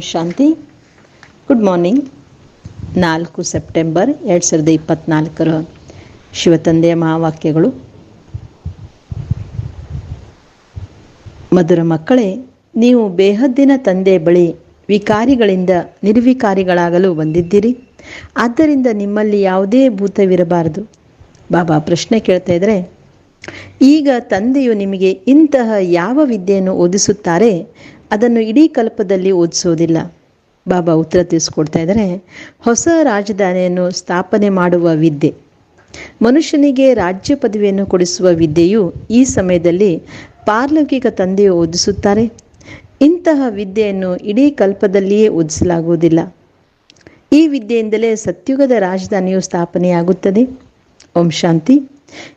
ಶಾಂತಿ. Good morning ನಾಲ್ಕು September ಎರಡು ಸಾವಿರದ ಇಪ್ಪತ್ತ್ನಾಲ್ಕರ ಶಿವತಂದೆಯ ಮಹಾವಾಕ್ಯಗಳು. ಮಧುರ ಮಕ್ಕಳೇ, ನೀವು ಬೇಹದ್ದಿನ ತಂದೆ ಬಳಿ ವಿಕಾರಿಗಳಿಂದ ನಿರ್ವಿಕಾರಿಗಳಾಗಲು ಬಂದಿದ್ದೀರಿ. ಆದ್ದರಿಂದ ನಿಮ್ಮಲ್ಲಿ ಯಾವುದೇ ಭೂತವಿರಬಾರದು. ಬಾಬಾ ಪ್ರಶ್ನೆ ಕೇಳ್ತಾ ಇದ್ರೆ ಈಗ ತಂದೆಯು ನಿಮಗೆ ಇಂತಹ ಯಾವ ವಿದ್ಯೆಯನ್ನು ಓದಿಸುತ್ತಾರೆ? ಅದನ್ನು ಇಡೀ ಕಲ್ಪದಲ್ಲಿ ಓದಿಸೋದಿಲ್ಲ. ಬಾಬಾ ಉತ್ತರ ತಿಳಿಸ್ಕೊಡ್ತಾ ಇದ್ದಾರೆ, ಹೊಸ ರಾಜಧಾನಿಯನ್ನು ಸ್ಥಾಪನೆ ಮಾಡುವ ವಿದ್ಯೆ. ಮನುಷ್ಯನಿಗೆ ರಾಜ್ಯ ಪದವಿಯನ್ನು ಕೊಡಿಸುವ ವಿದ್ಯೆಯು ಈ ಸಮಯದಲ್ಲಿ ಪಾರ್ಲೌಕಿಕ ತಂದೆಯು ಓದಿಸುತ್ತಾರೆ. ಇಂತಹ ವಿದ್ಯೆಯನ್ನು ಇಡೀ ಕಲ್ಪದಲ್ಲಿಯೇ ಓದಿಸಲಾಗುವುದಿಲ್ಲ. ಈ ವಿದ್ಯೆಯಿಂದಲೇ ಸತ್ಯುಗದ ರಾಜಧಾನಿಯು ಸ್ಥಾಪನೆಯಾಗುತ್ತದೆ. ಓಂ ಶಾಂತಿ.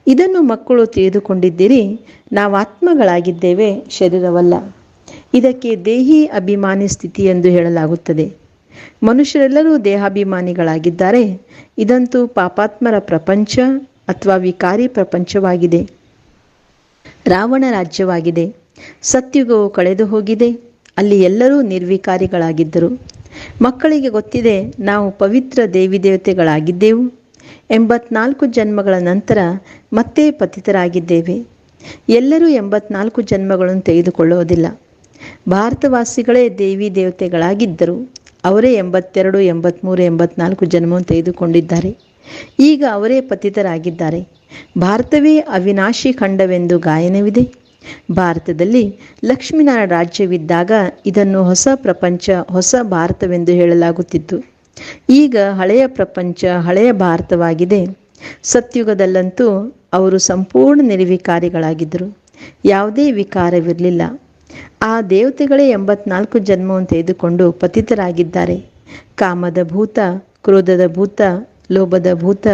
ಇದನ್ನು ಮಕ್ಕಳು ತಿಳಿದುಕೊಂಡಿದ್ದೀರಿ. ನಾವು ಆತ್ಮಗಳಾಗಿದ್ದೇವೆ, ಶರೀರವಲ್ಲ. ಇದಕ್ಕೆ ದೇಹಿ ಅಭಿಮಾನಿ ಸ್ಥಿತಿ ಎಂದು ಹೇಳಲಾಗುತ್ತದೆ. ಮನುಷ್ಯರೆಲ್ಲರೂ ದೇಹಾಭಿಮಾನಿಗಳಾಗಿದ್ದಾರೆ. ಇದಂತೂ ಪಾಪಾತ್ಮರ ಪ್ರಪಂಚ ಅಥವಾ ವಿಕಾರಿ ಪ್ರಪಂಚವಾಗಿದೆ. ರಾವಣ ರಾಜ್ಯವಾಗಿದೆ. ಸತ್ಯುಗವು ಕಳೆದು ಹೋಗಿದೆ. ಅಲ್ಲಿ ಎಲ್ಲರೂ ನಿರ್ವಿಕಾರಿಗಳಾಗಿದ್ದರು. ಮಕ್ಕಳಿಗೆ ಗೊತ್ತಿದೆ, ನಾವು ಪವಿತ್ರ ದೇವಿ ದೇವತೆಗಳಾಗಿದ್ದೆವು ಎಂಬತ್ನಾಲ್ಕು ಜನ್ಮಗಳ ನಂತರ ಮತ್ತೆ ಪತಿತರಾಗಿದ್ದೇವೆ. ಎಲ್ಲರೂ ಎಂಬತ್ನಾಲ್ಕು ಜನ್ಮಗಳನ್ನು ತೆಗೆದುಕೊಳ್ಳುವುದಿಲ್ಲ. ಭಾರತವಾಸಿಗಳೇ ದೇವಿ ದೇವತೆಗಳಾಗಿದ್ದರು. ಅವರೇ ಎಂಬತ್ತೆರಡು ಎಂಬತ್ತ್ಮೂರು ಎಂಬತ್ನಾಲ್ಕು ಜನ್ಮವನ್ನು ತೆಗೆದುಕೊಂಡಿದ್ದಾರೆ. ಈಗ ಅವರೇ ಪತಿತರಾಗಿದ್ದಾರೆ. ಭಾರತವೇ ಅವಿನಾಶಿ ಖಂಡವೆಂದು ಗಾಯನವಿದೆ. ಭಾರತದಲ್ಲಿ ಲಕ್ಷ್ಮೀನಾರಾಯಣ ರಾಜ್ಯವಿದ್ದಾಗ ಇದನ್ನು ಹೊಸ ಪ್ರಪಂಚ, ಹೊಸ ಭಾರತವೆಂದು ಹೇಳಲಾಗುತ್ತಿತ್ತು. ಈಗ ಹಳೆಯ ಪ್ರಪಂಚ, ಹಳೆಯ ಭಾರತವಾಗಿದೆ. ಸತ್ಯುಗದಲ್ಲಂತೂ ಅವರು ಸಂಪೂರ್ಣ ನಿರ್ವಿಕಾರಿಗಳಾಗಿದ್ದರು. ಯಾವುದೇ ವಿಕಾರವಿರಲಿಲ್ಲ. ಆ ದೇವತೆಗಳೇ ಎಂಬತ್ನಾಲ್ಕು ಜನ್ಮವನ್ನು ತೆಗೆದುಕೊಂಡು ಪತಿತರಾಗಿದ್ದಾರೆ. ಕಾಮದ ಭೂತ, ಕ್ರೋಧದ ಭೂತ, ಲೋಭದ ಭೂತ,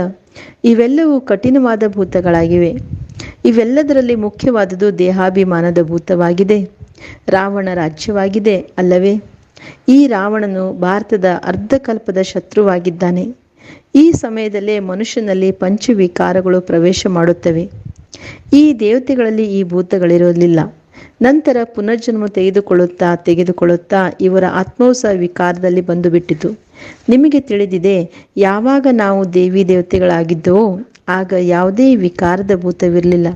ಇವೆಲ್ಲವೂ ಕಠಿಣವಾದ ಭೂತಗಳಾಗಿವೆ. ಇವೆಲ್ಲದರಲ್ಲಿ ಮುಖ್ಯವಾದುದು ದೇಹಾಭಿಮಾನದ ಭೂತವಾಗಿದೆ. ರಾವಣ ರಾಜ್ಯವಾಗಿದೆ ಅಲ್ಲವೇ? ಈ ರಾವಣನು ಭಾರತದ ಅರ್ಧಕಲ್ಪದ ಶತ್ರುವಾಗಿದ್ದಾನೆ. ಈ ಸಮಯದಲ್ಲೇ ಮನುಷ್ಯನಲ್ಲಿ ಪಂಚವಿಕಾರಗಳು ಪ್ರವೇಶ ಮಾಡುತ್ತವೆ. ಈ ದೇವತೆಗಳಲ್ಲಿ ಈ ಭೂತಗಳಿರಲಿಲ್ಲ. ನಂತರ ಪುನರ್ಜನ್ಮ ತೆಗೆದುಕೊಳ್ಳುತ್ತಾ ತೆಗೆದುಕೊಳ್ಳುತ್ತಾ ಇವರ ಆತ್ಮವು ವಿಕಾರದಲ್ಲಿ ಬಂದು ಬಿಟ್ಟಿತು ನಿಮಗೆ ತಿಳಿದಿದೆ, ಯಾವಾಗ ನಾವು ದೇವಿ ದೇವತೆಗಳಾಗಿದ್ದವೋ, ಆಗ ಯಾವುದೇ ವಿಕಾರದ ಭೂತವಿರಲಿಲ್ಲ.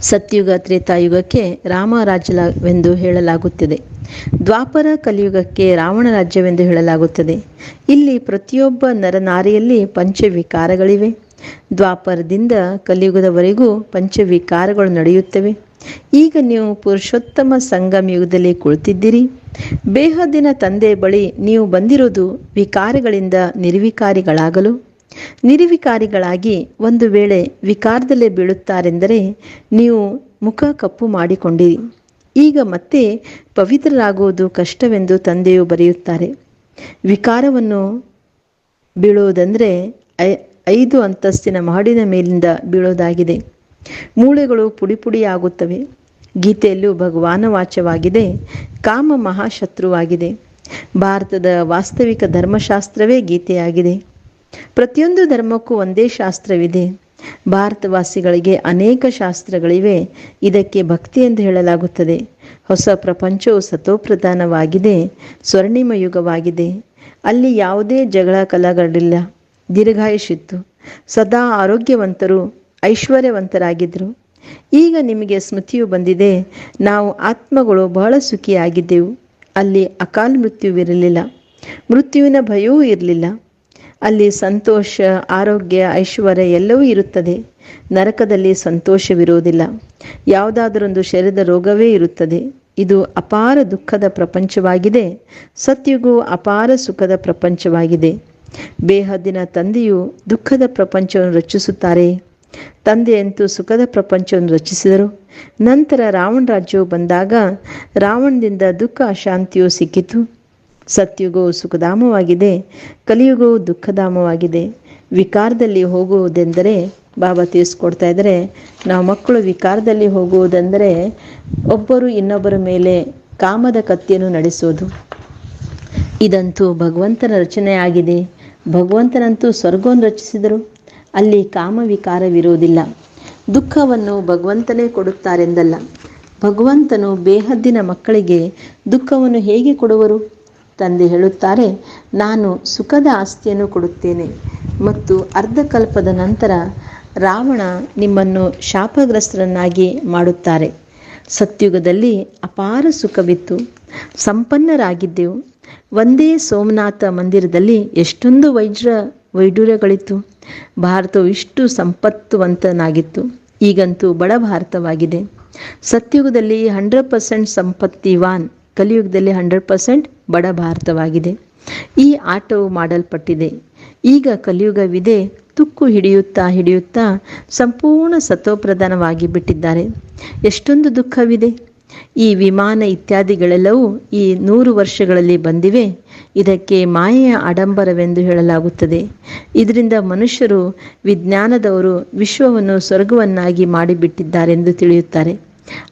ಸತ್ಯುಗ ತ್ರೇತಾಯುಗಕ್ಕೆ ರಾಮರಾಜ್ಯವೆಂದು ಹೇಳಲಾಗುತ್ತದೆ. ದ್ವಾಪರ ಕಲಿಯುಗಕ್ಕೆ ರಾವಣ ರಾಜ್ಯವೆಂದು ಹೇಳಲಾಗುತ್ತದೆ. ಇಲ್ಲಿ ಪ್ರತಿಯೊಬ್ಬ ನರನಾರಿಯಲ್ಲಿ ಪಂಚವಿಕಾರಗಳಿವೆ. ದ್ವಾಪರದಿಂದ ಕಲಿಯುಗದವರೆಗೂ ಪಂಚವಿಕಾರಗಳು ನಡೆಯುತ್ತವೆ. ಈಗ ನೀವು ಪುರುಷೋತ್ತಮ ಸಂಗಮ ಯುಗದಲ್ಲಿ ಕುಳಿತಿದ್ದೀರಿ. ಬೇಹದಿನ ತಂದೆ ಬಳಿ ನೀವು ಬಂದಿರುವುದು ವಿಕಾರಗಳಿಂದ ನಿರ್ವಿಕಾರಿಗಳಾಗಲು. ನಿರ್ವಿಕಾರಿಗಳಾಗಿ ಒಂದು ವೇಳೆ ವಿಕಾರದಲ್ಲೇ ಬೀಳುತ್ತಾರೆಂದರೆ ನೀವು ಮುಖ ಕಪ್ಪು ಮಾಡಿಕೊಂಡಿರಿ. ಈಗ ಮತ್ತೆ ಪವಿತ್ರರಾಗುವುದು ಕಷ್ಟವೆಂದು ತಂದೆಯು ಬರೆಯುತ್ತಾರೆ. ವಿಕಾರವನ್ನು ಬೀಳುವುದೆಂದರೆ ಐದು ಅಂತಸ್ತಿನ ಮಹಡಿನ ಮೇಲಿಂದ ಬೀಳೋದಾಗಿದೆ. ಮೂಳೆಗಳು ಪುಡಿ ಪುಡಿಯಾಗುತ್ತವೆ ಗೀತೆಯಲ್ಲೂ ಭಗವಾನ ವಾಚವಾಗಿದೆ ಕಾಮ ಮಹಾಶತ್ರುವಾಗಿದೆ. ಭಾರತದ ವಾಸ್ತವಿಕ ಧರ್ಮಶಾಸ್ತ್ರವೇ ಗೀತೆಯಾಗಿದೆ. ಪ್ರತಿಯೊಂದು ಧರ್ಮಕ್ಕೂ ಒಂದೇ ಶಾಸ್ತ್ರವಿದೆ. ಭಾರತವಾಸಿಗಳಿಗೆ ಅನೇಕ ಶಾಸ್ತ್ರಗಳಿವೆ. ಇದಕ್ಕೆ ಭಕ್ತಿ ಎಂದು ಹೇಳಲಾಗುತ್ತದೆ. ಹೊಸ ಪ್ರಪಂಚವು ಸತೋಪ್ರಧಾನವಾಗಿದೆ ಸ್ವರ್ಣಿಮ ಯುಗವಾಗಿದೆ. ಅಲ್ಲಿ ಯಾವುದೇ ಜಗಳ ಕಲಗಳಿಲ್ಲ ದೀರ್ಘಾಯುಷಿತ್ತು ಸದಾ ಆರೋಗ್ಯವಂತರು ಐಶ್ವರ್ಯವಂತರಾಗಿದ್ದರು ಈಗ ನಿಮಗೆ ಸ್ಮೃತಿಯು ಬಂದಿದೆ. ನಾವು ಆತ್ಮಗಳು ಬಹಳ ಸುಖಿಯಾಗಿದ್ದೆವು. ಅಲ್ಲಿ ಅಕಾಲ ಮೃತ್ಯುವಿರಲಿಲ್ಲ. ಮೃತ್ಯುವಿನ ಭಯವೂ ಇರಲಿಲ್ಲ. ಅಲ್ಲಿ ಸಂತೋಷ, ಆರೋಗ್ಯ, ಐಶ್ವರ್ಯ ಎಲ್ಲವೂ ಇರುತ್ತದೆ. ನರಕದಲ್ಲಿ ಸಂತೋಷವಿರುವುದಿಲ್ಲ. ಯಾವುದಾದರೊಂದು ಶರೀರದ ರೋಗವೇ ಇರುತ್ತದೆ. ಇದು ಅಪಾರ ದುಃಖದ ಪ್ರಪಂಚವಾಗಿದೆ. ಸತ್ಯುಗೂ ಅಪಾರ ಸುಖದ ಪ್ರಪಂಚವಾಗಿದೆ. ಬೇಹದ್ದಿನ ತಂದೆಯು ದುಃಖದ ಪ್ರಪಂಚವನ್ನು ರಚಿಸುತ್ತಾರೆ. ತಂದೆಯಂತೂ ಸುಖದ ಪ್ರಪಂಚವನ್ನು ರಚಿಸಿದರು. ನಂತರ ರಾವಣ ರಾಜ್ಯವು ಬಂದಾಗ ರಾವಣದಿಂದ ದುಃಖ, ಅಶಾಂತಿಯು ಸಿಕ್ಕಿತು. ಸತ್ಯುಗವು ಸುಖಧಾಮವಾಗಿದೆ, ಕಲಿಯುಗವು ದುಃಖಧಾಮವಾಗಿದೆ. ವಿಕಾರದಲ್ಲಿ ಹೋಗುವುದೆಂದರೆ ಬಾಬಾ ತಿಳಿಸ್ಕೊಡ್ತಾ ಇದ್ದಾರೆ, ನಾವು ಮಕ್ಕಳು ವಿಕಾರದಲ್ಲಿ ಹೋಗುವುದೆಂದರೆ, ಒಬ್ಬರು ಇನ್ನೊಬ್ಬರ ಮೇಲೆ ಕಾಮದ ಕತ್ತಿಯನ್ನು ನಡೆಸೋದು ಇದಂತೂ ಭಗವಂತನ ರಚನೆ ಆಗಿದೆ ಭಗವಂತನಂತೂ ಸ್ವರ್ಗವನ್ನು ರಚಿಸಿದರು. ಅಲ್ಲಿ ಕಾಮವಿಕಾರವಿರುವುದಿಲ್ಲ ದುಃಖವನ್ನು ಭಗವಂತನೇ ಕೊಡುತ್ತಾರೆಂದಲ್ಲ. ಭಗವಂತನು ಬೇಹದ್ದಿನ ಮಕ್ಕಳಿಗೆ ದುಃಖವನ್ನು ಹೇಗೆ ಕೊಡುವರು? ತಂದೆ ಹೇಳುತ್ತಾರೆ, ನಾನು ಸುಖದ ಆಸ್ತಿಯನ್ನು ಕೊಡುತ್ತೇನೆ ಮತ್ತು ಅರ್ಧಕಲ್ಪದ ನಂತರ ರಾವಣ ನಿಮ್ಮನ್ನು ಶಾಪಗ್ರಸ್ತರನ್ನಾಗಿ ಮಾಡುತ್ತಾರೆ. ಸತ್ಯುಗದಲ್ಲಿ ಅಪಾರ ಸುಖವಿತ್ತು. ಸಂಪನ್ನರಾಗಿದ್ದೆವು. ಒಂದೇ ಸೋಮನಾಥ ಮಂದಿರದಲ್ಲಿ ಎಷ್ಟೊಂದು ವೈಜ್ರ ವೈಡೂರ್ಯಗಳಿತ್ತು ಭಾರತವು ಇಷ್ಟು ಸಂಪತ್ತುವಂತನಾಗಿತ್ತು. ಈಗಂತೂ ಬಡ ಭಾರತವಾಗಿದೆ. ಸತ್ಯುಗದಲ್ಲಿ ಹಂಡ್ರೆಡ್ ಪರ್ಸೆಂಟ್ ಸಂಪತ್ತಿವಾನ್ ಕಲಿಯುಗದಲ್ಲಿ ಹಂಡ್ರೆಡ್ ಪರ್ಸೆಂಟ್ ಬಡ ಭಾರತವಾಗಿದೆ. ಈ ಆಟವು ಮಾಡಲ್ಪಟ್ಟಿದೆ. ಈಗ ಕಲಿಯುಗವಿದೆ. ತುಕ್ಕು ಹಿಡಿಯುತ್ತಾ ಹಿಡಿಯುತ್ತಾ ಸಂಪೂರ್ಣ ಸತ್ವಪ್ರಧಾನವಾಗಿ ಬಿಟ್ಟಿದ್ದಾರೆ. ಎಷ್ಟೊಂದು ದುಃಖವಿದೆ. ಈ ವಿಮಾನ ಇತ್ಯಾದಿಗಳೆಲ್ಲವೂ ಈ ನೂರು ವರ್ಷಗಳಲ್ಲಿ ಬಂದಿವೆ. ಇದಕ್ಕೆ ಮಾಯೆಯ ಆಡಂಬರವೆಂದು ಹೇಳಲಾಗುತ್ತದೆ. ಇದರಿಂದ ಮನುಷ್ಯರು ವಿಜ್ಞಾನದವರು ವಿಶ್ವವನ್ನು ಸ್ವರ್ಗವನ್ನಾಗಿ ಮಾಡಿಬಿಟ್ಟಿದ್ದಾರೆಂದು ತಿಳಿಯುತ್ತಾರೆ.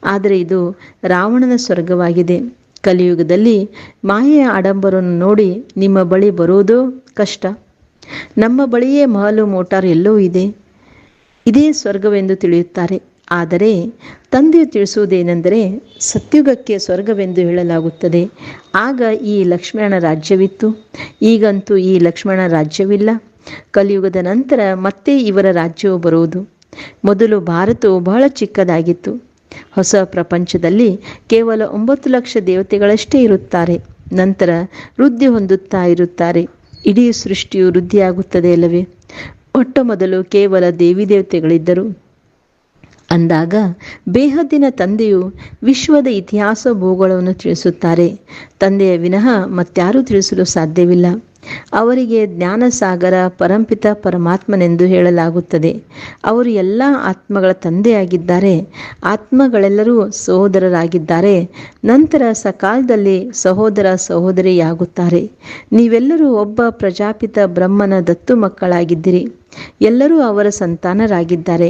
ಆದರೆ ಇದು ರಾವಣನ ಸ್ವರ್ಗವಾಗಿದೆ. ಕಲಿಯುಗದಲ್ಲಿ ಮಾಯೆಯ ಆಡಂಬರವನ್ನು ನೋಡಿ ನಿಮ್ಮ ಬಳಿ ಬರುವುದೋ ಕಷ್ಟ. ನಮ್ಮ ಬಳಿಯೇ ಮಹಲು ಮೋಟಾರ್ ಎಲ್ಲೋ ಇದೆ. ಇದೇ ಸ್ವರ್ಗವೆಂದು ತಿಳಿಯುತ್ತಾರೆ. ಆದರೆ ತಂದೆಯು ತಿಳಿಸುವುದೇನೆಂದರೆ ಸತ್ಯುಗಕ್ಕೆ ಸ್ವರ್ಗವೆಂದು ಹೇಳಲಾಗುತ್ತದೆ. ಆಗ ಈ ಲಕ್ಷ್ಮಣ ರಾಜ್ಯವಿತ್ತು. ಈಗಂತೂ ಈ ಲಕ್ಷ್ಮಣ ರಾಜ್ಯವಿಲ್ಲ. ಕಲಿಯುಗದ ನಂತರ ಮತ್ತೆ ಇವರ ರಾಜ್ಯವು ಬರುವುದು. ಮೊದಲು ಭಾರತವು ಬಹಳ ಚಿಕ್ಕದಾಗಿತ್ತು. ಹೊಸ ಪ್ರಪಂಚದಲ್ಲಿ ಕೇವಲ ಒಂಬತ್ತು ಲಕ್ಷ ದೇವತೆಗಳಷ್ಟೇ ಇರುತ್ತಾರೆ. ನಂತರ ವೃದ್ಧಿ ಹೊಂದುತ್ತಾ ಇರುತ್ತಾರೆ. ಇಡೀ ಸೃಷ್ಟಿಯು ವೃದ್ಧಿಯಾಗುತ್ತದೆ ಅಲ್ಲವೇ? ಮೊಟ್ಟ ಮೊದಲು ಕೇವಲ ದೇವಿ ದೇವತೆಗಳಿದ್ದರು. ಅಂದಾಗ ಬೇಹದ್ದಿನ ತಂದೆಯು ವಿಶ್ವದ ಇತಿಹಾಸ ಭೂಗೋಳವನ್ನು ತಿಳಿಸುತ್ತಾರೆ. ತಂದೆಯ ವಿನಃ ಮತ್ಯಾರೂ ತಿಳಿಸಲು ಸಾಧ್ಯವಿಲ್ಲ. ಅವರಿಗೆ ಜ್ಞಾನಸಾಗರ, ಪರಂಪಿತ ಪರಮಾತ್ಮನೆಂದು ಹೇಳಲಾಗುತ್ತದೆ. ಅವರು ಎಲ್ಲ ಆತ್ಮಗಳ ತಂದೆಯಾಗಿದ್ದಾರೆ. ಆತ್ಮಗಳೆಲ್ಲರೂ ಸಹೋದರರಾಗಿದ್ದಾರೆ. ನಂತರ ಸಕಾಲದಲ್ಲಿ ಸಹೋದರ ಸಹೋದರಿಯಾಗುತ್ತಾರೆ. ನೀವೆಲ್ಲರೂ ಒಬ್ಬ ಪ್ರಜಾಪಿತ ಬ್ರಹ್ಮನ ದತ್ತು ಮಕ್ಕಳಾಗಿದ್ದೀರಿ. ಎಲ್ಲರೂ ಅವರ ಸಂತಾನರಾಗಿದ್ದಾರೆ.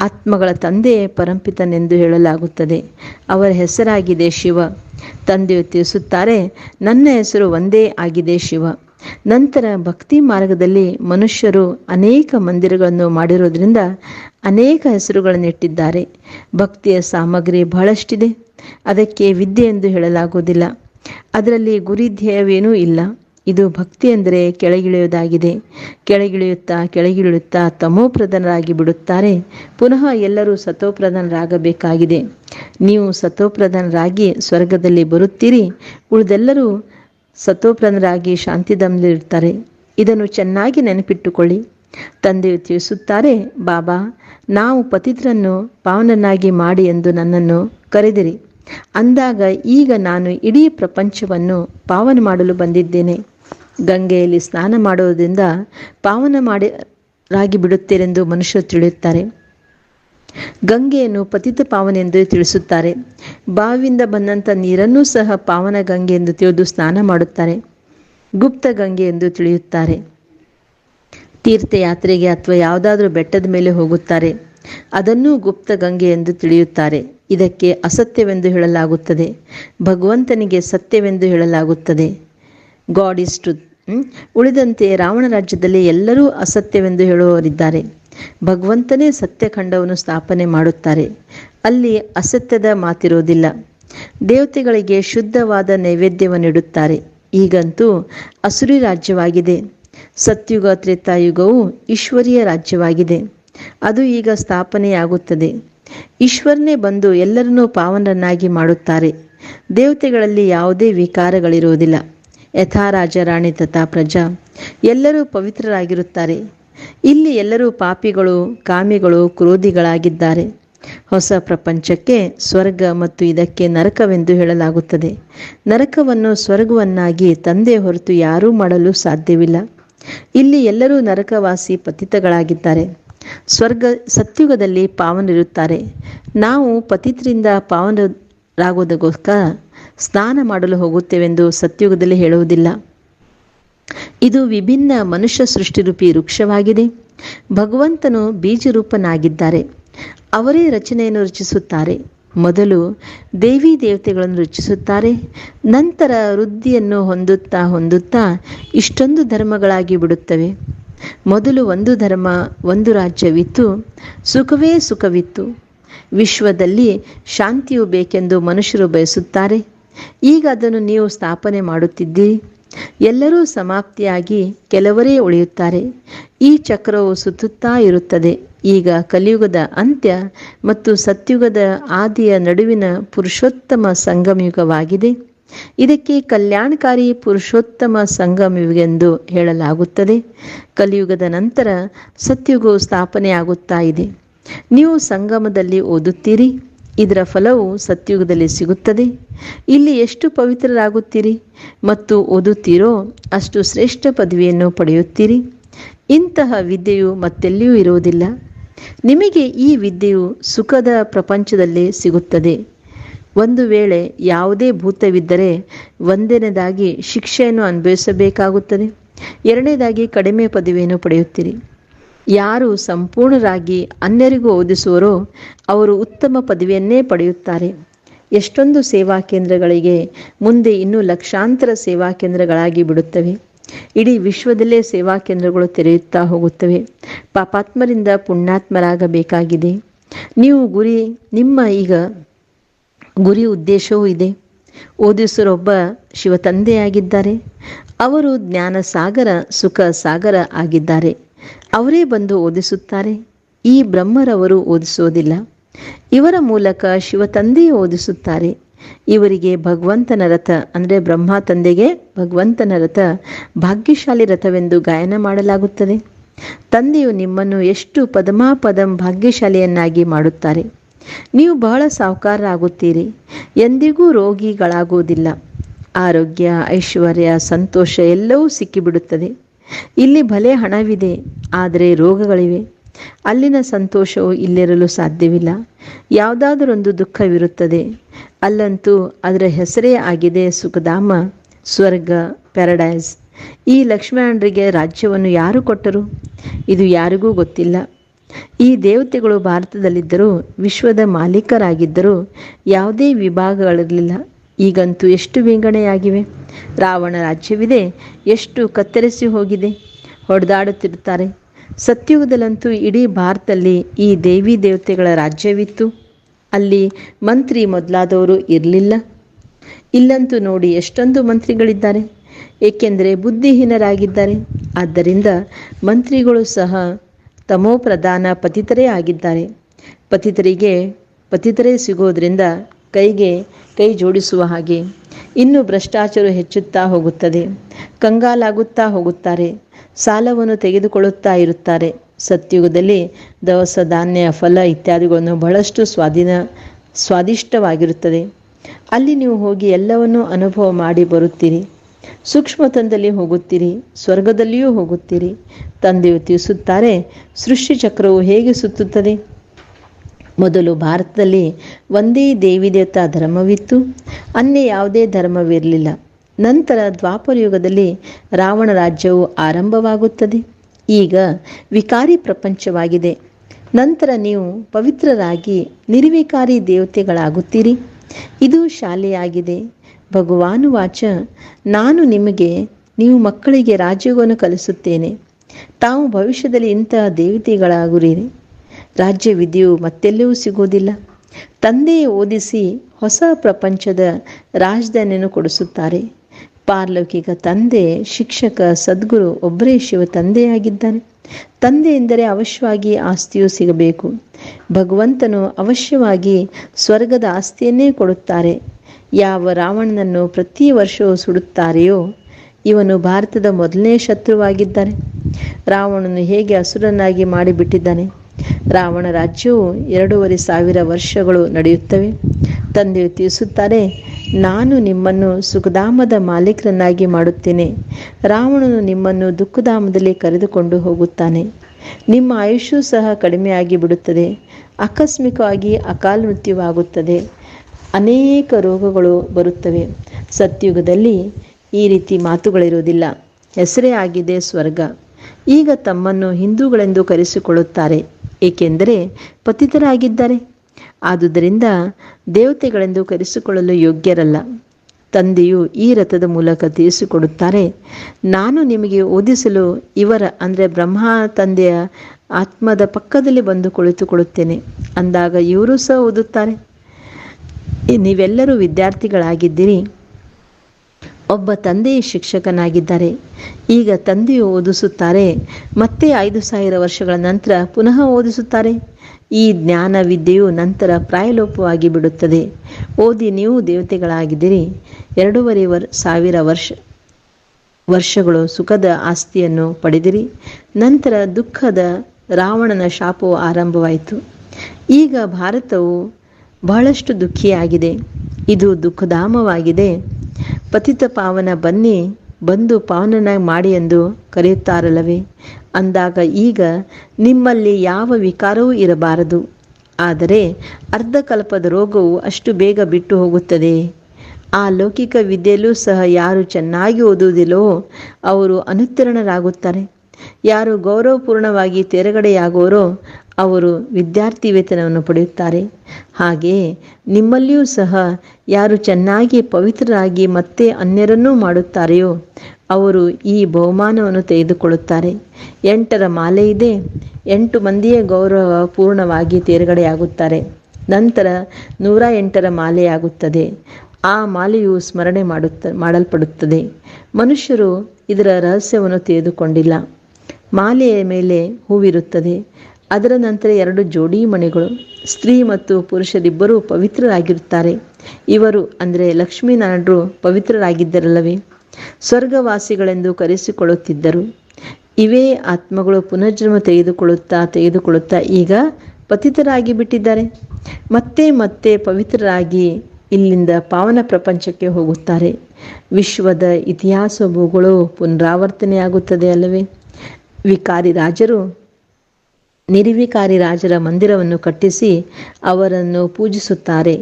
ಆತ್ಮಗಳ ತಂದೆ ಪರಂಪಿತನೆಂದು ಹೇಳಲಾಗುತ್ತದೆ. ಅವರ ಹೆಸರಾಗಿದೆ ಶಿವ. ತಂದೆಯು ತಿಳಿಸುತ್ತಾರೆ, ನನ್ನ ಹೆಸರು ಒಂದೇ ಆಗಿದೆ ಶಿವ. ನಂತರ ಭಕ್ತಿ ಮಾರ್ಗದಲ್ಲಿ ಮನುಷ್ಯರು ಅನೇಕ ಮಂದಿರಗಳನ್ನು ಮಾಡಿರೋದ್ರಿಂದ ಅನೇಕ ಹೆಸರುಗಳನ್ನು ಇಟ್ಟಿದ್ದಾರೆ. ಭಕ್ತಿಯ ಸಾಮಗ್ರಿ ಬಹಳಷ್ಟಿದೆ. ಅದಕ್ಕೆ ವಿದ್ಯೆ ಎಂದು ಹೇಳಲಾಗುವುದಿಲ್ಲ. ಅದರಲ್ಲಿ ಗುರಿ ಧ್ಯೇಯವೇನೂ ಇಲ್ಲ. ಇದು ಭಕ್ತಿ ಎಂದರೆ ಕೆಳಗಿಳಿಯುವುದಾಗಿದೆ. ಕೆಳಗಿಳಿಯುತ್ತಾ ಕೆಳಗಿಳಿಯುತ್ತಾ ತಮೋಪ್ರಧಾನರಾಗಿ ಬಿಡುತ್ತಾರೆ. ಪುನಃ ಎಲ್ಲರೂ ಸತೋಪ್ರಧಾನರಾಗಬೇಕಾಗಿದೆ. ನೀವು ಸತೋಪ್ರಧಾನರಾಗಿ ಸ್ವರ್ಗದಲ್ಲಿ ಬರುತ್ತೀರಿ. ಉಳಿದೆಲ್ಲರೂ ಸತೋಪ್ರಧಾನರಾಗಿ ಶಾಂತಿಧಮ್ಲಿರುತ್ತಾರೆ ಇದನ್ನು ಚೆನ್ನಾಗಿ ನೆನಪಿಟ್ಟುಕೊಳ್ಳಿ. ತಂದೆಯು ತಿಳಿಸುತ್ತಾರೆ, ಬಾಬಾ, ನಾವು ಪತಿತ್ರನ್ನು ಪಾವನನ್ನಾಗಿ ಮಾಡಿ ಎಂದು ನನ್ನನ್ನು ಕರೆದಿರಿ. ಅಂದಾಗ ಈಗ ನಾನು ಇಡೀ ಪ್ರಪಂಚವನ್ನು ಪಾವನ ಮಾಡಲು ಬಂದಿದ್ದೇನೆ. ಗಂಗೆಯಲ್ಲಿ ಸ್ನಾನ ಮಾಡುವುದರಿಂದ ಪಾವನ ಮಾಡಿ ರಾಗಿ ಬಿಡುತ್ತೀರೆಂದು ಮನುಷ್ಯರು ತಿಳಿಯುತ್ತಾರೆ. ಗಂಗೆಯನ್ನು ಪತಿತ ಪಾವನ ಎಂದು ತಿಳಿಸುತ್ತಾರೆ. ಬಾವಿಯಿಂದ ಬಂದಂಥ ನೀರನ್ನೂ ಸಹ ಪಾವನ ಗಂಗೆ ಎಂದು ತಿಳಿದು ಸ್ನಾನ ಮಾಡುತ್ತಾರೆ. ಗುಪ್ತ ಗಂಗೆ ಎಂದು ತಿಳಿಯುತ್ತಾರೆ. ತೀರ್ಥಯಾತ್ರೆಗೆ ಅಥವಾ ಯಾವುದಾದ್ರೂ ಬೆಟ್ಟದ ಮೇಲೆ ಹೋಗುತ್ತಾರೆ. ಅದನ್ನೂ ಗುಪ್ತ ಗಂಗೆ ಎಂದು ತಿಳಿಯುತ್ತಾರೆ. ಇದಕ್ಕೆ ಅಸತ್ಯವೆಂದು ಹೇಳಲಾಗುತ್ತದೆ. ಭಗವಂತನಿಗೆ ಸತ್ಯವೆಂದು ಹೇಳಲಾಗುತ್ತದೆ. God is truth. ಉಳಿದಂತೆ ರಾವಣ ರಾಜ್ಯದಲ್ಲಿ ಎಲ್ಲರೂ ಅಸತ್ಯವೆಂದು ಹೇಳುವವರಿದ್ದಾರೆ. ಭಗವಂತನೇ ಸತ್ಯಖಂಡವನ್ನು ಸ್ಥಾಪನೆ ಮಾಡುತ್ತಾರೆ. ಅಲ್ಲಿ ಅಸತ್ಯದ ಮಾತಿರೋದಿಲ್ಲ. ದೇವತೆಗಳಿಗೆ ಶುದ್ಧವಾದ ನೈವೇದ್ಯವನ್ನು ಇಡುತ್ತಾರೆ ಈಗಂತೂ ಅಸುರಿ ರಾಜ್ಯವಾಗಿದೆ. ಸತ್ಯುಗ, ತ್ರೇತಾಯುಗವು ಈಶ್ವರೀಯ ರಾಜ್ಯವಾಗಿದೆ. ಅದು ಈಗ ಸ್ಥಾಪನೆಯಾಗುತ್ತದೆ. ಈಶ್ವರನೇ ಬಂದು ಎಲ್ಲರನ್ನೂ ಪಾವನರನ್ನಾಗಿ ಮಾಡುತ್ತಾರೆ. ದೇವತೆಗಳಲ್ಲಿ ಯಾವುದೇ ವಿಕಾರಗಳಿರುವುದಿಲ್ಲ. ಯಥಾರಾಜ ರಾಣಿ, ತಥಾ ಪ್ರಜಾ ಎಲ್ಲರೂ ಪವಿತ್ರರಾಗಿರುತ್ತಾರೆ. ಇಲ್ಲಿ ಎಲ್ಲರೂ ಪಾಪಿಗಳು, ಕಾಮಿಗಳು, ಕ್ರೋಧಿಗಳಾಗಿದ್ದಾರೆ. ಹೊಸ ಪ್ರಪಂಚಕ್ಕೆ ಸ್ವರ್ಗ ಮತ್ತು ಇದಕ್ಕೆ ನರಕವೆಂದು ಹೇಳಲಾಗುತ್ತದೆ. ನರಕವನ್ನು ಸ್ವರ್ಗವನ್ನಾಗಿ ತಂದೆ ಹೊರತು ಯಾರೂ ಮಾಡಲು ಸಾಧ್ಯವಿಲ್ಲ. ಇಲ್ಲಿ ಎಲ್ಲರೂ ನರಕವಾಸಿ ಪತಿತಗಳಾಗಿದ್ದಾರೆ. ಸ್ವರ್ಗ, ಸತ್ಯುಗದಲ್ಲಿ ಪಾವನಿರುತ್ತಾರೆ ನಾವು ಪತಿತರಿಂದ ಪಾವನರಾಗುವುದಕ್ಕೋಸ್ಕರ ಸ್ನಾನ ಮಾಡಲು ಹೋಗುತ್ತೇವೆಂದು ಸತ್ಯುಗದಲ್ಲಿ ಹೇಳುವುದಿಲ್ಲ. ಇದು ವಿಭಿನ್ನ ಮನುಷ್ಯ ಸೃಷ್ಟಿರೂಪಿ ವೃಕ್ಷವಾಗಿದೆ. ಭಗವಂತನು ಬೀಜರೂಪನಾಗಿದ್ದಾರೆ. ಅವರೇ ರಚನೆಯನ್ನು ರಚಿಸುತ್ತಾರೆ. ಮೊದಲು ದೇವಿ ದೇವತೆಗಳನ್ನು ರಚಿಸುತ್ತಾರೆ. ನಂತರ ವೃದ್ಧಿಯನ್ನು ಹೊಂದುತ್ತಾ ಹೊಂದುತ್ತಾ ಇಷ್ಟೊಂದು ಧರ್ಮಗಳಾಗಿ ಬಿಡುತ್ತವೆ. ಮೊದಲು ಒಂದು ಧರ್ಮ, ಒಂದು ರಾಜ್ಯವಿತ್ತು. ಸುಖವೇ ಸುಖವಿತ್ತು. ವಿಶ್ವದಲ್ಲಿ ಶಾಂತಿಯು ಬೇಕೆಂದು ಮನುಷ್ಯರು ಬಯಸುತ್ತಾರೆ. ಈಗ ಅದನ್ನು ನೀವು ಸ್ಥಾಪನೆ ಮಾಡುತ್ತಿದ್ದೀರಿ. ಎಲ್ಲರೂ ಸಮಾಪ್ತಿಯಾಗಿ ಕೆಲವರೇ ಉಳಿಯುತ್ತಾರೆ. ಈ ಚಕ್ರವು ಸುತ್ತುತ್ತಾ ಇರುತ್ತದೆ. ಈಗ ಕಲಿಯುಗದ ಅಂತ್ಯ ಮತ್ತು ಸತ್ಯುಗದ ಆದಿಯ ನಡುವಿನ ಪುರುಷೋತ್ತಮ ಸಂಗಮಯುಗವಾಗಿದೆ. ಇದಕ್ಕೆ ಕಲ್ಯಾಣಕಾರಿ ಪುರುಷೋತ್ತಮ ಸಂಗಮಯುಗೆಂದು ಹೇಳಲಾಗುತ್ತದೆ. ಕಲಿಯುಗದ ನಂತರ ಸತ್ಯುಗವು ಸ್ಥಾಪನೆಯಾಗುತ್ತಾ ಇದೆ. ನೀವು ಸಂಗಮದಲ್ಲಿ ಓದುತ್ತೀರಿ. ಇದರ ಫಲವು ಸತ್ಯುಗದಲ್ಲಿ ಸಿಗುತ್ತದೆ. ಇಲ್ಲಿ ಎಷ್ಟು ಪವಿತ್ರರಾಗುತ್ತೀರಿ ಮತ್ತು ಓದುತ್ತೀರೋ ಅಷ್ಟು ಶ್ರೇಷ್ಠ ಪದವಿಯನ್ನು ಪಡೆಯುತ್ತೀರಿ. ಇಂತಹ ವಿದ್ಯೆಯು ಮತ್ತೆಲ್ಲಿಯೂ ಇರುವುದಿಲ್ಲ. ನಿಮಗೆ ಈ ವಿದ್ಯೆಯು ಸುಖದ ಪ್ರಪಂಚದಲ್ಲಿ ಸಿಗುತ್ತದೆ. ಒಂದು ವೇಳೆ ಯಾವುದೇ ಭೂತವಿದ್ದರೆ ಒಂದನೇದಾಗಿ ಶಿಕ್ಷೆಯನ್ನು ಅನುಭವಿಸಬೇಕಾಗುತ್ತದೆ. ಎರಡನೇದಾಗಿ ಕಡಿಮೆ ಪದವಿಯನ್ನು ಪಡೆಯುತ್ತೀರಿ. ಯಾರು ಸಂಪೂರ್ಣರಾಗಿ ಅನ್ಯರಿಗೂ ಓದಿಸುವರೋ ಅವರು ಉತ್ತಮ ಪದವಿಯನ್ನೇ ಪಡೆಯುತ್ತಾರೆ. ಎಷ್ಟೊಂದು ಸೇವಾ ಕೇಂದ್ರಗಳಿಗೆ ಮುಂದೆ ಇನ್ನೂ ಲಕ್ಷಾಂತರ ಸೇವಾ ಕೇಂದ್ರಗಳಾಗಿ ಬಿಡುತ್ತವೆ. ಇಡೀ ವಿಶ್ವದಲ್ಲೇ ಸೇವಾ ಕೇಂದ್ರಗಳು ತೆರೆಯುತ್ತಾ ಹೋಗುತ್ತವೆ. ಪಾಪಾತ್ಮರಿಂದ ಪುಣ್ಯಾತ್ಮರಾಗಬೇಕಾಗಿದೆ. ನೀವು ಗುರಿ, ನಿಮ್ಮ ಈಗ ಗುರಿ ಉದ್ದೇಶವೂ ಇದೆ. ಓದಿಸರೊಬ್ಬ ಶಿವತಂದೆಯಾಗಿದ್ದಾರೆ. ಅವರು ಜ್ಞಾನ ಸಾಗರ ಸುಖ ಸಾಗರ ಆಗಿದ್ದಾರೆ. ಅವರೇ ಬಂದು ಓದಿಸುತ್ತಾರೆ. ಈ ಬ್ರಹ್ಮರವರು ಓದಿಸೋದಿಲ್ಲ ಇವರ ಮೂಲಕ ಶಿವ ತಂದೆಯೇ ಓದಿಸುತ್ತಾರೆ. ಇವರಿಗೆ ಭಗವಂತನ ರಥ, ಅಂದರೆ ಬ್ರಹ್ಮ ತಂದೆಗೆ ಭಗವಂತನ ರಥ ಭಾಗ್ಯಶಾಲಿ ರಥವೆಂದು ಗಾಯನ ಮಾಡಲಾಗುತ್ತದೆ. ತಂದೆಯು ನಿಮ್ಮನ್ನು ಎಷ್ಟು ಪದಮಾಪದಂ ಭಾಗ್ಯಶಾಲಿಯನ್ನಾಗಿ ಮಾಡುತ್ತಾರೆ. ನೀವು ಬಹಳ ಸಾಹುಕಾರರಾಗುತ್ತೀರಿ. ಎಂದಿಗೂ ರೋಗಿಗಳಾಗುವುದಿಲ್ಲ. ಆರೋಗ್ಯ, ಐಶ್ವರ್ಯ, ಸಂತೋಷ ಎಲ್ಲವೂ ಸಿಕ್ಕಿಬಿಡುತ್ತದೆ. ಇಲ್ಲಿ ಭಲೆ ಹಣವಿದೆ, ಆದರೆ ರೋಗಗಳಿವೆ. ಅಲ್ಲಿನ ಸಂತೋಷವು ಇಲ್ಲಿರಲು ಸಾಧ್ಯವಿಲ್ಲ. ಯಾವುದಾದರೊಂದು ದುಃಖವಿರುತ್ತದೆ. ಅಲ್ಲಂತೂ ಅದರ ಹೆಸರೇ ಆಗಿದೆ ಸುಖಧಾಮ, ಸ್ವರ್ಗ, ಪ್ಯಾರಡೈಸ್. ಈ ಲಕ್ಷ್ಮಣರಿಗೆ ರಾಜ್ಯವನ್ನು ಯಾರು ಕೊಟ್ಟರು? ಇದು ಯಾರಿಗೂ ಗೊತ್ತಿಲ್ಲ. ಈ ದೇವತೆಗಳು ಭಾರತದಲ್ಲಿದ್ದರೂ, ವಿಶ್ವದ ಮಾಲೀಕರಾಗಿದ್ದರೂ, ಯಾವುದೇ ವಿಭಾಗಗಳಿರಲಿಲ್ಲ. ಈಗಂತೂ ಎಷ್ಟು ವಿಂಗಡೆಯಾಗಿವೆ? ರಾವಣ ರಾಜ್ಯವಿದೆ, ಎಷ್ಟು ಕತ್ತರಿಸಿ ಹೋಗಿದೆ? ಹೊಡೆದಾಡುತ್ತಿರುತ್ತಾರೆ. ಸತ್ಯುಗದಲ್ಲಂತೂ ಇಡೀ ಭಾರತದಲ್ಲಿ ಈ ದೇವಿ ದೇವತೆಗಳ ರಾಜ್ಯವಿತ್ತು. ಅಲ್ಲಿ ಮಂತ್ರಿ ಮೊದಲಾದವರು ಇರಲಿಲ್ಲ. ಇಲ್ಲಂತೂ ನೋಡಿ ಎಷ್ಟೊಂದು ಮಂತ್ರಿಗಳಿದ್ದಾರೆ. ಏಕೆಂದರೆ ಬುದ್ಧಿಹೀನರಾಗಿದ್ದಾರೆ. ಆದ್ದರಿಂದ ಮಂತ್ರಿಗಳು ಸಹ ತಮೋ ಪ್ರಧಾನ ಪತಿತರೇ ಆಗಿದ್ದಾರೆ. ಪತಿತರಿಗೆ, ಪತಿತರೇ ಸಿಗೋದ್ರಿಂದ ಕೈಗೆ ಕೈ ಜೋಡಿಸುವ ಹಾಗೆ. ಇನ್ನು ಭ್ರಷ್ಟಾಚಾರ ಹೆಚ್ಚುತ್ತಾ ಹೋಗುತ್ತದೆ. ಕಂಗಾಲಾಗುತ್ತಾ ಹೋಗುತ್ತಾರೆ. ಸಾಲವನ್ನು ತೆಗೆದುಕೊಳ್ಳುತ್ತಾ ಇರುತ್ತಾರೆ. ಸತ್ಯುಗದಲ್ಲಿ ದವಸ ಧಾನ್ಯ, ಫಲ ಇತ್ಯಾದಿಗಳನ್ನು ಬಹಳಷ್ಟು ಸ್ವಾಧೀನ, ಸ್ವಾದಿಷ್ಟವಾಗಿರುತ್ತದೆ. ಅಲ್ಲಿ ನೀವು ಹೋಗಿ ಎಲ್ಲವನ್ನೂ ಅನುಭವ ಮಾಡಿ ಬರುತ್ತೀರಿ. ಸೂಕ್ಷ್ಮತನದಲ್ಲಿ ಹೋಗುತ್ತೀರಿ, ಸ್ವರ್ಗದಲ್ಲಿಯೂ ಹೋಗುತ್ತೀರಿ. ತಂದೆಯು ತಿಳಿಸುತ್ತಾರೆ ಸೃಷ್ಟಿ ಚಕ್ರವು ಹೇಗೆ ಸುತ್ತುತ್ತದೆ? ಮೊದಲು ಭಾರತದಲ್ಲಿ ಒಂದೇ ದೇವಿ ದೇವತಾ ಧರ್ಮವಿತ್ತು. ಅನ್ಯ ಯಾವುದೇ ಧರ್ಮವಿರಲಿಲ್ಲ. ನಂತರ ದ್ವಾಪರ ಯುಗದಲ್ಲಿ ರಾವಣ ರಾಜ್ಯವು ಆರಂಭವಾಗುತ್ತದೆ. ಈಗ ವಿಕಾರಿ ಪ್ರಪಂಚವಾಗಿದೆ. ನಂತರ ನೀವು ಪವಿತ್ರರಾಗಿ ನಿರ್ವಿಕಾರಿ ದೇವತೆಗಳಾಗುತ್ತೀರಿ. ಇದು ಶಾಲೆಯಾಗಿದೆ. ಭಗವಾನು ವಾಚ, ನಾನು ನಿಮಗೆ, ನೀವು ಮಕ್ಕಳಿಗೆ ರಾಜ್ಯವನ್ನು ಕಲಿಸುತ್ತೇನೆ. ತಾವು ಭವಿಷ್ಯದಲ್ಲಿ ಇಂತಹ ದೇವತೆಗಳಾಗುರಿರಿ ರಾಜ್ಯ ವಿದ್ಯೆಯು ಮತ್ತೆಲ್ಲವೂ ಸಿಗೋದಿಲ್ಲ ತಂದೆಯೇ ಓದಿಸಿ ಹೊಸ ಪ್ರಪಂಚದ ರಾಜಧಾನಿಯನ್ನು ಕೊಡಿಸುತ್ತಾರೆ. ಪಾರ್ಲೌಕಿಕ ತಂದೆ, ಶಿಕ್ಷಕ, ಸದ್ಗುರು ಒಬ್ಬರೇ ಶಿವ ತಂದೆಯಾಗಿದ್ದಾನೆ. ತಂದೆ ಎಂದರೆ ಅವಶ್ಯವಾಗಿ ಆಸ್ತಿಯೂ ಸಿಗಬೇಕು. ಭಗವಂತನು ಅವಶ್ಯವಾಗಿ ಸ್ವರ್ಗದ ಆಸ್ತಿಯನ್ನೇ ಕೊಡುತ್ತಾರೆ. ಯಾವ ರಾವಣನನ್ನು ಪ್ರತಿ ವರ್ಷವೂ ಸುಡುತ್ತಾರೆಯೋ, ಇವನು ಭಾರತದ ಮೊದಲನೇ ಶತ್ರುವಾಗಿದ್ದಾನೆ. ರಾವಣನು ಹೇಗೆ ಅಸುರನಾಗಿ ಮಾಡಿಬಿಟ್ಟಿದ್ದಾನೆ? ರಾವಣ ರಾಜ್ಯವು ಎರಡೂವರೆ ಸಾವಿರ ವರ್ಷಗಳು ನಡೆಯುತ್ತವೆ. ತಂದೆಯು ತಿಳಿಸುತ್ತಾರೆ, ನಾನು ನಿಮ್ಮನ್ನು ಸುಖಧಾಮದ ಮಾಲೀಕರನ್ನಾಗಿ ಮಾಡುತ್ತೇನೆ. ರಾವಣನು ನಿಮ್ಮನ್ನು ದುಃಖಧಾಮದಲ್ಲಿ ಕರೆದುಕೊಂಡು ಹೋಗುತ್ತಾನೆ. ನಿಮ್ಮ ಆಯುಷ್ಯೂ ಸಹ ಕಡಿಮೆಯಾಗಿ ಬಿಡುತ್ತದೆ. ಆಕಸ್ಮಿಕವಾಗಿ ಅಕಾಲ ಮೃತ್ಯುವಾಗುತ್ತದೆ. ಅನೇಕ ರೋಗಗಳು ಬರುತ್ತವೆ. ಸತ್ಯುಗದಲ್ಲಿ ಈ ರೀತಿ ಮಾತುಗಳಿರುವುದಿಲ್ಲ. ಹೆಸರೇ ಆಗಿದೆ ಸ್ವರ್ಗ. ಈಗ ತಮ್ಮನ್ನು ಹಿಂದೂಗಳೆಂದು ಕರೆಸಿಕೊಳ್ಳುತ್ತಾರೆ. ಏಕೆಂದರೆ ಪತಿತರಾಗಿದ್ದಾರೆ. ಆದುದರಿಂದ ದೇವತೆಗಳೆಂದು ಕರೆಸಿಕೊಳ್ಳಲು ಯೋಗ್ಯರಲ್ಲ. ತಂದೆಯು ಈ ರಥದ ಮೂಲಕ ತಿಳಿಸಿಕೊಡುತ್ತಾರೆ, ನಾನು ನಿಮಗೆ ಓದಿಸಲು ಇವರ, ಅಂದರೆ ಬ್ರಹ್ಮ ತಂದೆಯ ಆತ್ಮದ ಪಕ್ಕದಲ್ಲಿ ಬಂದು ಕುಳಿತುಕೊಳ್ಳುತ್ತೇನೆ. ಅಂದಾಗ ಇವರು ಸಹ ಓದುತ್ತಾರೆ. ನೀವೆಲ್ಲರೂ ವಿದ್ಯಾರ್ಥಿಗಳಾಗಿದ್ದೀರಿ. ಒಬ್ಬ ತಂದೆಯ ಶಿಕ್ಷಕನಾಗಿದ್ದಾರೆ. ಈಗ ತಂದೆಯು ಓದಿಸುತ್ತಾರೆ. ಮತ್ತೆ ಐದು ಸಾವಿರ ವರ್ಷಗಳ ನಂತರ ಪುನಃ ಓದಿಸುತ್ತಾರೆ. ಈ ಜ್ಞಾನ ವಿದ್ಯೆಯು ನಂತರ ಪ್ರಾಯಲೋಪವಾಗಿ ಬಿಡುತ್ತದೆ. ಓದಿ ನೀವು ದೇವತೆಗಳಾಗಿದ್ದೀರಿ. ಎರಡೂವರೆ ವರ್, ಸಾವಿರ ವರ್ಷ, ವರ್ಷಗಳು ಸುಖದ ಆಸ್ತಿಯನ್ನು ಪಡೆದಿರಿ. ನಂತರ ದುಃಖದ ರಾವಣನ ಶಾಪವು ಆರಂಭವಾಯಿತು. ಈಗ ಭಾರತವು ಬಹಳಷ್ಟು ದುಃಖಿಯಾಗಿದೆ. ಇದು ದುಃಖಧಾಮವಾಗಿದೆ. ಪತಿತ ಪಾವನ ಬನ್ನಿ, ಬಂದು ಪಾವನನಾಗಿ ಮಾಡಿ ಎಂದು ಕರೆಯುತ್ತಾರಲ್ಲವೇ? ಅಂದಾಗ ಈಗ ನಿಮ್ಮಲ್ಲಿ ಯಾವ ವಿಕಾರವೂ ಇರಬಾರದು. ಆದರೆ ಅರ್ಧಕಲ್ಪದ ರೋಗವು ಅಷ್ಟು ಬೇಗ ಬಿಟ್ಟು ಹೋಗುತ್ತದೆ. ಆ ಲೌಕಿಕ ವಿದ್ಯೆಯಲ್ಲೂ ಸಹ ಯಾರು ಚೆನ್ನಾಗಿ ಓದುವುದಿಲ್ಲವೋ, ಅವರು ಅನುತ್ತೀರ್ಣರಾಗುತ್ತಾರೆ. ಯಾರು ಗೌರವಪೂರ್ಣವಾಗಿ ತೇರಗಡೆಯಾಗುವರೋ ಅವರು ವಿದ್ಯಾರ್ಥಿ ವೇತನವನ್ನು ಪಡೆಯುತ್ತಾರೆ. ಹಾಗೆಯೇ ನಿಮ್ಮಲ್ಲಿಯೂ ಸಹ ಯಾರು ಚೆನ್ನಾಗಿ ಪವಿತ್ರರಾಗಿ ಮತ್ತೆ ಅನ್ಯರನ್ನೂ ಮಾಡುತ್ತಾರೆಯೋ ಅವರು ಈ ಬಹುಮಾನವನ್ನು ತೆಗೆದುಕೊಳ್ಳುತ್ತಾರೆ. ಎಂಟರ ಮಾಲೆ ಇದೆ. ಎಂಟು ಮಂದಿಯೇ ಗೌರವ ಪೂರ್ಣವಾಗಿ ತೇರ್ಗಡೆಯಾಗುತ್ತಾರೆ. ನಂತರ ನೂರ ಎಂಟರ ಮಾಲೆಯಾಗುತ್ತದೆ. ಆ ಮಾಲೆಯು ಸ್ಮರಣೆ ಮಾಡುತ್ತ, ಮಾಡಲ್ಪಡುತ್ತದೆ. ಮನುಷ್ಯರು ಇದರ ರಹಸ್ಯವನ್ನು ತಿಳಿದುಕೊಂಡಿಲ್ಲ. ಮಾಲೆಯ ಮೇಲೆ ಹೂವಿರುತ್ತದೆ. ಅದರ ನಂತರ ಎರಡು ಜೋಡಿ ಮಣಿಗಳು, ಸ್ತ್ರೀ ಮತ್ತು ಪುರುಷರಿಬ್ಬರೂ ಪವಿತ್ರರಾಗಿರುತ್ತಾರೆ. ಇವರು ಅಂದರೆ ಲಕ್ಷ್ಮೀನಾರಾಯಣರು ಪವಿತ್ರರಾಗಿದ್ದರಲ್ಲವೇ? ಸ್ವರ್ಗವಾಸಿಗಳೆಂದು ಕರೆಸಿಕೊಳ್ಳುತ್ತಿದ್ದರು. ಇವೇ ಆತ್ಮಗಳು ಪುನರ್ಜನ್ಮ ತೆಗೆದುಕೊಳ್ಳುತ್ತಾ ತೆಗೆದುಕೊಳ್ಳುತ್ತಾ ಈಗ ಪತಿತರಾಗಿ ಬಿಟ್ಟಿದ್ದಾರೆ. ಮತ್ತೆ ಮತ್ತೆ ಪವಿತ್ರರಾಗಿ ಇಲ್ಲಿಂದ ಪಾವನ ಪ್ರಪಂಚಕ್ಕೆ ಹೋಗುತ್ತಾರೆ. ವಿಶ್ವದ ಇತಿಹಾಸ ಭೂಗಳು ಪುನರಾವರ್ತನೆಯಾಗುತ್ತದೆ ಅಲ್ಲವೇ? ವಿಕಾರಿ ರಾಜರು, ನಿರ್ವಿಕಾರಿ ರಾಜರ ಮಂದಿರವನ್ನು ಕಟ್ಟಿಸಿ ಅವರನ್ನು ಪೂಜಿಸುತ್ತಾರೆ.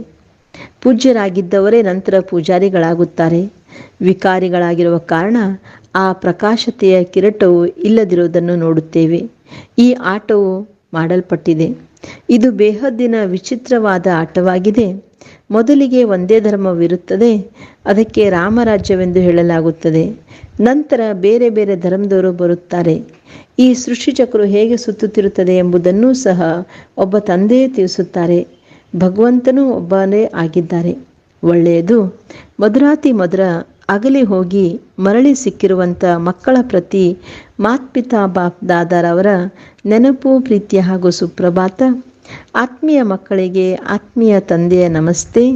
ಪೂಜ್ಯರಾಗಿದ್ದವರೇ ನಂತರ ಪೂಜಾರಿಗಳಾಗುತ್ತಾರೆ. ವಿಕಾರಿಗಳಾಗಿರುವ ಕಾರಣ ಆ ಪ್ರಕಾಶತೆಯ ಕಿರಟವು ಇಲ್ಲದಿರುವುದನ್ನು ನೋಡುತ್ತೇವೆ. ಈ ಆಟವು ಮಾಡಲ್ಪಟ್ಟಿದೆ. ಇದು ಬೇಹದ್ದಿನ ವಿಚಿತ್ರವಾದ ಆಟವಾಗಿದೆ. ಮೊದಲಿಗೆ ಒಂದೇ ಧರ್ಮವಿರುತ್ತದೆ. ಅದಕ್ಕೆ ರಾಮರಾಜ್ಯವೆಂದು ಹೇಳಲಾಗುತ್ತದೆ. ನಂತರ ಬೇರೆ ಬೇರೆ ಧರ್ಮದವರು ಬರುತ್ತಾರೆ. ಈ ಸೃಷ್ಟಿಚಕ್ರು ಹೇಗೆ ಸುತ್ತುತ್ತಿರುತ್ತದೆ ಎಂಬುದನ್ನು ಸಹ ಒಬ್ಬ ತಂದೆಯೇ ತಿಳಿಸುತ್ತಾರೆ. ಭಗವಂತನೂ ಒಬ್ಬನೇ ಆಗಿದ್ದಾರೆ. ಒಳ್ಳೆಯದು. ಮಧುರಾತಿ ಮಧುರ ಅಗಲಿ ಹೋಗಿ ಮರಳಿ ಸಿಕ್ಕಿರುವಂಥ ಮಕ್ಕಳ ಪ್ರತಿ ಮಾತ್ಪಿತಾ ಬಾಪ್ ದಾದಾರವರ ನೆನಪು ಪ್ರೀತಿ ಹಾಗೂ ಸುಪ್ರಭಾತ ಆತ್ಮೀಯ ಮಕ್ಕಳಿಗೆ ಆತ್ಮೀಯ ತಂದೆಯ ನಮಸ್ತೆ.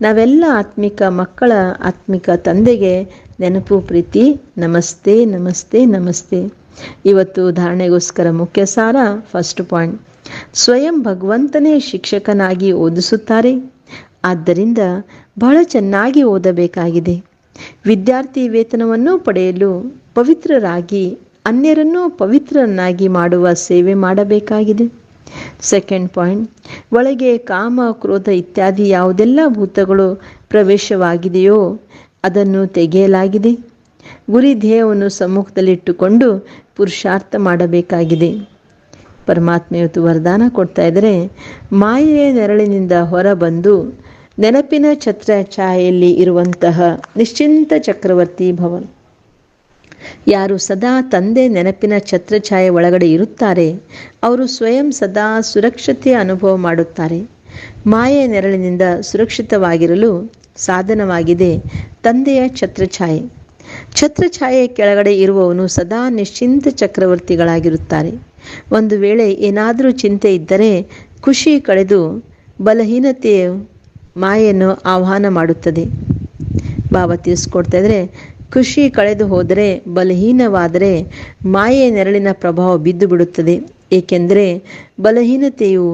ನಾವೆಲ್ಲ ಆತ್ಮಿಕ ಮಕ್ಕಳ ಆತ್ಮಿಕ ತಂದೆಗೆ ನೆನಪು, ಪ್ರೀತಿ, ನಮಸ್ತೆ ನಮಸ್ತೆ ನಮಸ್ತೆ. ಇವತ್ತು ಧಾರಣೆಗೋಸ್ಕರ ಮುಖ್ಯ ಸಾರ ಫಸ್ಟ್ ಪಾಯಿಂಟ್ ಸ್ವಯಂ ಭಗವಂತನೇ ಶಿಕ್ಷಕನಾಗಿ ಓದಿಸುತ್ತಾರೆ. ಆದ್ದರಿಂದ ಬಹಳ ಚೆನ್ನಾಗಿ ಓದಬೇಕಾಗಿದೆ. ವಿದ್ಯಾರ್ಥಿ ವೇತನವನ್ನು ಪಡೆಯಲು ಪವಿತ್ರರಾಗಿ, ಅನ್ಯರನ್ನು ಪವಿತ್ರರನ್ನಾಗಿ ಮಾಡುವ ಸೇವೆ ಮಾಡಬೇಕಾಗಿದೆ. ಸೆಕೆಂಡ್ ಪಾಯಿಂಟ್ ಒಳಗೆ ಕಾಮ, ಕ್ರೋಧ ಇತ್ಯಾದಿ ಯಾವುದೆಲ್ಲ ಭೂತಗಳು ಪ್ರವೇಶವಾಗಿದೆಯೋ ಅದನ್ನು ತೆಗೆಯಲಾಗಿದೆ. ಗುರಿ ಧ್ಯೇಯವನ್ನು ಸಮ್ಮುಖದಲ್ಲಿಟ್ಟುಕೊಂಡು ಪುರುಷಾರ್ಥ ಮಾಡಬೇಕಾಗಿದೆ. ಪರಮಾತ್ಮ ಇವತ್ತು ವರದಾನ ಕೊಡ್ತಾ ಇದ್ದರೆ, ಮಾಯೆಯ ನೆರಳಿನಿಂದ ಹೊರಬಂದು ನೆನಪಿನ ಛತ್ರ ಛಾಯೆಯಲ್ಲಿ ಇರುವಂತಹ ನಿಶ್ಚಿಂತ ಚಕ್ರವರ್ತಿ ಭವನ್. ಯಾರು ಸದಾ ತಂದೆ ನೆನಪಿನ ಛತ್ರಛಾಯೆ ಒಳಗಡೆ ಇರುತ್ತಾರೆ, ಅವರು ಸ್ವಯಂ ಸದಾ ಸುರಕ್ಷತೆಯ ಅನುಭವ ಮಾಡುತ್ತಾರೆ. ಮಾಯೆ ನೆರಳಿನಿಂದ ಸುರಕ್ಷಿತವಾಗಿರಲು ಸಾಧನವಾಗಿದೆ ತಂದೆಯ ಛತ್ರಛಾಯೆ. ಛತ್ರಛಾಯೆ ಕೆಳಗಡೆ ಇರುವವನು ಸದಾ ನಿಶ್ಚಿಂತ ಚಕ್ರವರ್ತಿಗಳಾಗಿರುತ್ತಾರೆ. ಒಂದು ವೇಳೆ ಏನಾದರೂ ಚಿಂತೆ ಇದ್ದರೆ ಖುಷಿ ಕಳೆದು ಬಲಹೀನತೆಯು ಮಾಯೆಯನ್ನು ಆಹ್ವಾನ ಮಾಡುತ್ತದೆ. ಬಾಬಾ ತಿಳಿಸ್ಕೊಡ್ತಾ ಇದ್ರೆ ಖುಷಿ ಕಳೆದು ಹೋದರೆ, ಬಲಹೀನವಾದರೆ ಮಾಯೆ ನೆರಳಿನ ಪ್ರಭಾವ ಬಿದ್ದು ಬಿಡುತ್ತದೆ. ಏಕೆಂದರೆ ಬಲಹೀನತೆಯು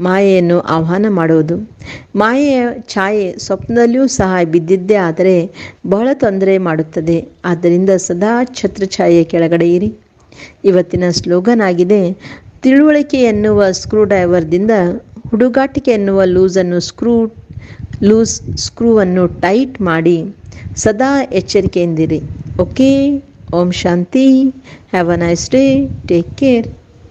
ಮಾಯೆಯನ್ನು ಆಹ್ವಾನ ಮಾಡುವುದು. ಮಾಯೆಯ ಛಾಯೆ ಸ್ವಪ್ನದಲ್ಲಿಯೂ ಸಹ ಬಿದ್ದಿದ್ದೇ ಆದರೆ ಬಹಳ ತೊಂದರೆ ಮಾಡುತ್ತದೆ. ಆದ್ದರಿಂದ ಸದಾ ಛತ್ರ ಛಾಯೆಯ ಕೆಳಗಡೆ ಇರಿ. ಇವತ್ತಿನ ಸ್ಲೋಗನ್ ಆಗಿದೆ, ತಿಳುವಳಿಕೆ ಎನ್ನುವ ಸ್ಕ್ರೂ ಡ್ರೈವರ್ದಿಂದ ಹುಡುಗಾಟಿಕೆ ಎನ್ನುವ ಲೂಸನ್ನು ಸ್ಕ್ರೂ ಲೂಸ್ ಸ್ಕ್ರೂವನ್ನು ಟೈಟ್ ಮಾಡಿ ಸದಾ ಎಚ್ಚರಿಕೆಯಿಂದಿರಿ. ಓಕೆ? ಓಂ ಶಾಂತಿ. Have a nice day. Take care.